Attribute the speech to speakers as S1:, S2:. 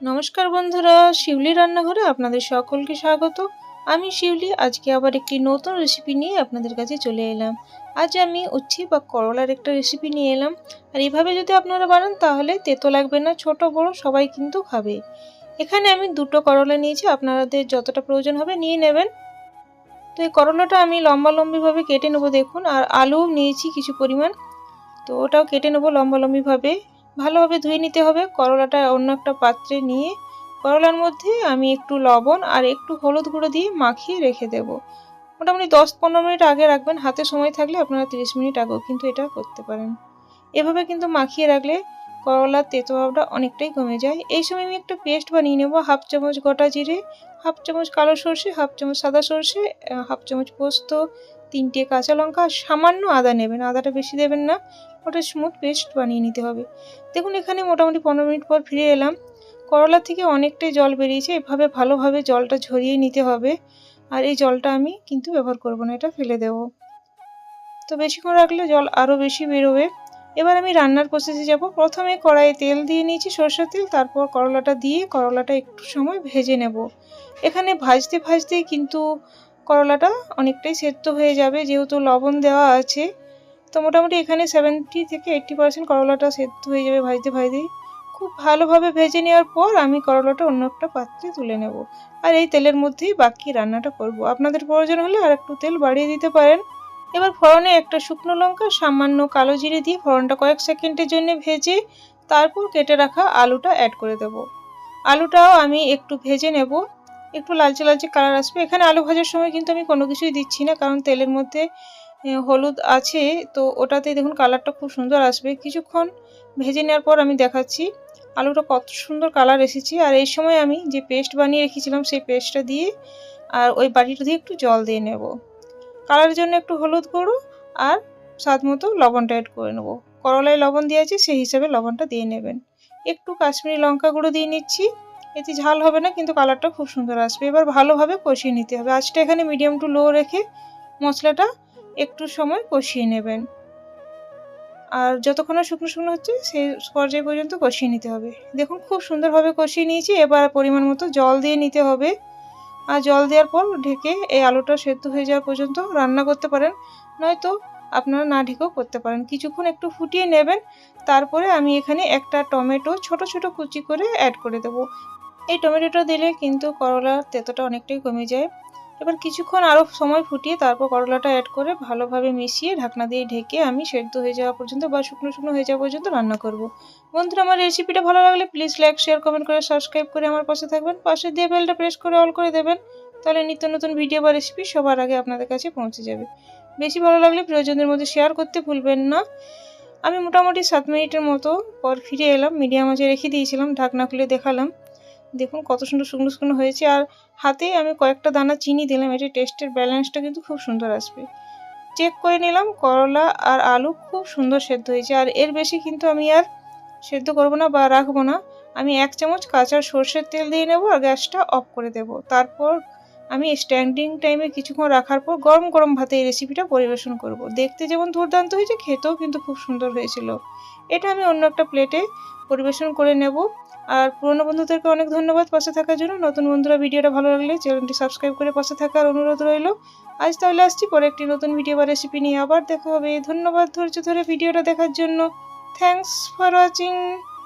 S1: নমস্কার বন্ধুরা, শিউলি রান্নাঘরে আপনাদের সকলকে স্বাগত। আমি শিউলি, আজকে আবার একটি নতুন রেসিপি নিয়ে আপনাদের কাছে চলে এলাম। আজ আমি উচ্ছি বা করলার একটা রেসিপি নিয়ে এলাম। আর এইভাবে যদি আপনারা বানান, তাহলে তেতো লাগবে না, ছোট, বড়, সবাই কিন্তু খাবে। এখানে আমি দুটো করলা নিয়েছি, আপনাদের যতটা প্রয়োজন হবে নিয়ে নেবেন। তো এই করলাটা আমি লম্বা লম্বিভাবে কেটে নেব, দেখুন। আর আলু নিয়েছি কিছু পরিমাণ। তো ওটাও কেটে নেব লম্বা লম্বিভাবে। ভালোভাবে ধুয়ে নিতে হবে। করলাটা অন্য একটা পাত্রে নিয়ে করলার মধ্যে আমি একটু লবণ আর একটু হলুদ গুঁড়ো দিয়ে মাখিয়ে রেখে দেব। মোটামুটি দশ পনেরো মিনিট আগে রাখবেন। হাতে সময় থাকলে আপনারা তিরিশ মিনিট আগেও কিন্তু এটা করতে পারেন। এভাবে কিন্তু মাখিয়ে রাখলে করলার তেতো ভাবটা অনেকটাই কমে যায়। এই সময় আমি একটা পেস্ট বানিয়ে নেব। হাফ চামচ গোটা জিরে, হাফ চামচ কালো সর্ষে, হাফ চামচ সাদা সর্ষে হাফ চামচ পোস্ত, তিনটে কাঁচা লঙ্কা সামান্য আদা নেবেন। আদাটা বেশি দেবেন না। ওটা স্মুথ পেস্ট বানিয়ে নিতে হবে। দেখুন, এখানে মোটামুটি পনেরো মিনিট পর ফিরে এলাম। করলা থেকে অনেকটাই জল বেরিয়েছে, এভাবে ভালোভাবে জলটা ঝরিয়ে নিতে হবে। আর এই জলটা আমি কিন্তু ব্যবহার করব না, এটা ফেলে দেব। তো বেশিক্ষণ রাখলে জল আরও বেশি বেরোবে। এবার আমি রান্নার প্রসেসে যাব। প্রথমে কড়াইয়ে তেল দিয়ে নিয়েছি সরষের তেল, তারপর করলাটা দিয়ে করলাটা একটু সময় ভেজে নেব। এখানে ভাজতে, ভাজতেই কিন্তু করলাটা অনেকটাই সেদ্ধ হয়ে যাবে, যেহেতু লবণ দেওয়া আছে। তো মোটামুটি এখানে সেভেন্টি থেকে এইট্টি পার্সেন্ট করলাটা সেদ্ধ হয়ে যাবে ভাজতে ভাজতেই খুব ভালোভাবে ভেজে নেওয়ার পর আমি করলাটা অন্য একটা পাত্রে তুলে নেব। আর এই তেলের মধ্যেই বাকি রান্নাটা করব। আপনাদের প্রয়োজন হলে আর একটু তেল বাড়িয়ে দিতে পারেন। এবার ফোড়নে একটা শুকনো লঙ্কা, সামান্য কালো জিরে দিয়ে ফোড়নটা কয়েক সেকেন্ডের জন্য ভেজে তারপর কেটে রাখা আলুটা অ্যাড করে দেব। আলুটাও আমি একটু ভেজে নেব। একটু লালচে লালচে কালার আসবে। এখানে আলু ভাজার সময় কিন্তু আমি কোনো কিছুই দিচ্ছি না, কারণ তেলের মধ্যে হলুদ আছে, তো ওটাতে দেখুন কালারটা খুব সুন্দর আসবে। কিছুক্ষণ ভেজে নেওয়ার পর আমি দেখাচ্ছি। আলুটা কত সুন্দর কালার এসেছে। আর এই সময় আমি যে পেস্ট বানিয়ে রেখেছিলাম, সেই পেস্টটা দিয়ে আর ওই বাটিটা দিয়ে একটু জল দিয়ে নেব। কালারের জন্য একটু হলুদ গুঁড়ো আর স্বাদ মতো লবণটা অ্যাড করে নেব। করলায় লবণ দিয়েছি সেই হিসাবে লবণটা দিয়ে নেবেন। একটু কাশ্মীরি লঙ্কা গুঁড়ো দিয়ে নিচ্ছি। এতে ঝাল হবে না, কিন্তু কালারটা খুব সুন্দর আসবে। এবার ভালোভাবে কষিয়ে নিতে হবে। আজটা এখানে মিডিয়াম টু লো রেখে মশলাটা একটু সময় কষিয়ে নেবেন। আর যতক্ষণ শুকনো শুকনো হচ্ছে সেই পর্যায় পর্যন্ত কষিয়ে নিতে হবে। দেখুন, খুব সুন্দরভাবে কষিয়ে নিয়েছি। এবার পরিমাণ মতো জল দিয়ে নিতে হবে। আর জল দেওয়ার পর ঢেকে এই আলুটা সেদ্ধ হয়ে যাওয়া পর্যন্ত রান্না করতে পারেন। নয়তো আপনারা না ঢেকেও করতে পারেন। কিছুক্ষণ একটু ফুটিয়ে নেবেন। তারপরে আমি এখানে একটা টমেটো ছোট ছোট কুচি করে অ্যাড করে দেবো। এই টমেটোটা দিলে কিন্তু করলার তেতোটা অনেকটাই কমে যায়। এবার কিছুক্ষণ আরও সময় ফুটিয়ে তারপর করলাটা অ্যাড করে ভালোভাবে মিশিয়ে ঢাকনা দিয়ে ঢেকে আমি সেদ্ধ হয়ে যাওয়া পর্যন্ত বা শুকনো শুকনো হয়ে যাওয়া পর্যন্ত রান্না করব। বন্ধুরা, আমার রেসিপিটা ভালো লাগলে প্লিজ লাইক শেয়ার কমেন্ট করে সাবস্ক্রাইব করে আমার পাশে থাকবেন। পাশে দিয়ে বেলটা প্রেস করে অল করে দেবেন। তাহলে নিত্য নতুন ভিডিও বা রেসিপি সবার আগে আপনাদের কাছে পৌঁছে যাবে। বেশি ভালো লাগলে প্রিয়জনদের মধ্যে শেয়ার করতে ভুলবেন না। আমি মোটামুটি সাত মিনিটের মতো পর ফিরে এলাম। মিডিয়াম আঁচে রেখে দিয়েছিলাম। ঢাকনা খুলে দেখালাম। দেখুন কত সুন্দর শুকনো শুকনো হয়েছে আর হাতেই আমি কয়েকটা দানা চিনি দিলাম এটি টেস্টের ব্যালেন্সটা কিন্তু খুব সুন্দর আসবে। চেক করে নিলাম, করলা আর আলু খুব সুন্দর সেদ্ধ হয়েছে আর এর বেশি কিন্তু আমি আর সেদ্ধ করব না বা রাখব না। আমি এক চামচ কাঁচা সর্ষের তেল দিয়ে নেব আর গ্যাসটা অফ করে দেব। তারপর আমি স্ট্যান্ডিং টাইমে কিছুক্ষণ রাখার পর গরম গরম ভাতে এই রেসিপিটা পরিবেশন করব। দেখতে যেমন দুর্দান্ত হয়েছে, খেতেও কিন্তু খুব সুন্দর হয়েছিল। এটা আমি অন্য একটা প্লেটে পরিবেশন করে নেব। আর পুরনো বন্ধুদেরকে অনেক ধন্যবাদ পাশে থাকার জন্য। নতুন বন্ধুরা ভিডিওটা ভালো লাগলে চ্যানেলটি সাবস্ক্রাইব করে পাশে থাকার অনুরোধ রইল। আজ তাহলে আসছি পরে একটি নতুন ভিডিও বা রেসিপি নিয়ে। আবার দেখা হবে। ধন্যবাদ ধৈর্য ধরে ভিডিওটা দেখার জন্য। Thanks for watching